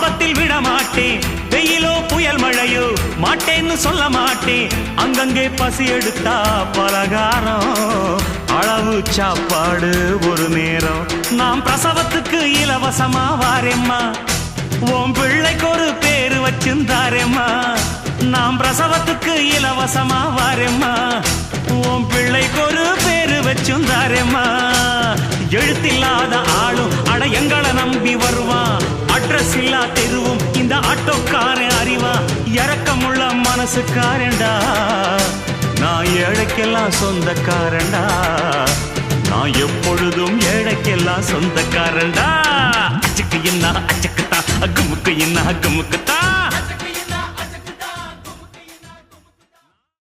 ஆபத்தில் விட மாட்டேன் வெயிலோ புயல் மழையோ மாட்டேன்னு சொல்ல மாட்டேன். அங்கங்கே பசி எடுத்தா பலகாரம். அளவு சாப்பாடு ஒரு நேரம். நாம் பிரசவத்துக்கு இலவசமா வாரேம்மா. உன் பிள்ளைக்கு ஒரு பேரு வச்சிருந்தாரேம்மா. நாம் பிரசவத்துக்கு இலவசமா வாரேம்மா. உன் பிள்ளைக்கு ஒரு பேரு வச்சிருந்தாரேம்மா. எழுத்தில்லாத ஆளும் அட எங்களை நம்பி வரும். அட்ரஸ் தெருவும். இந்த ஆட்டோக்காரன் அறிவா. இறக்கமுள்ள மனசுக்காரண்டா நான் ஏழைக்கெல்லாம் சொந்தக்காரண்டா நான் எப்பொழுதும் ஏழைக்கெல்லாம் சொந்தக்காரண்டா அச்சுக்கு என்ன அச்சுக்குத்தான் அக்குமுக்கு என்ன அக்குமுக்குத்தான்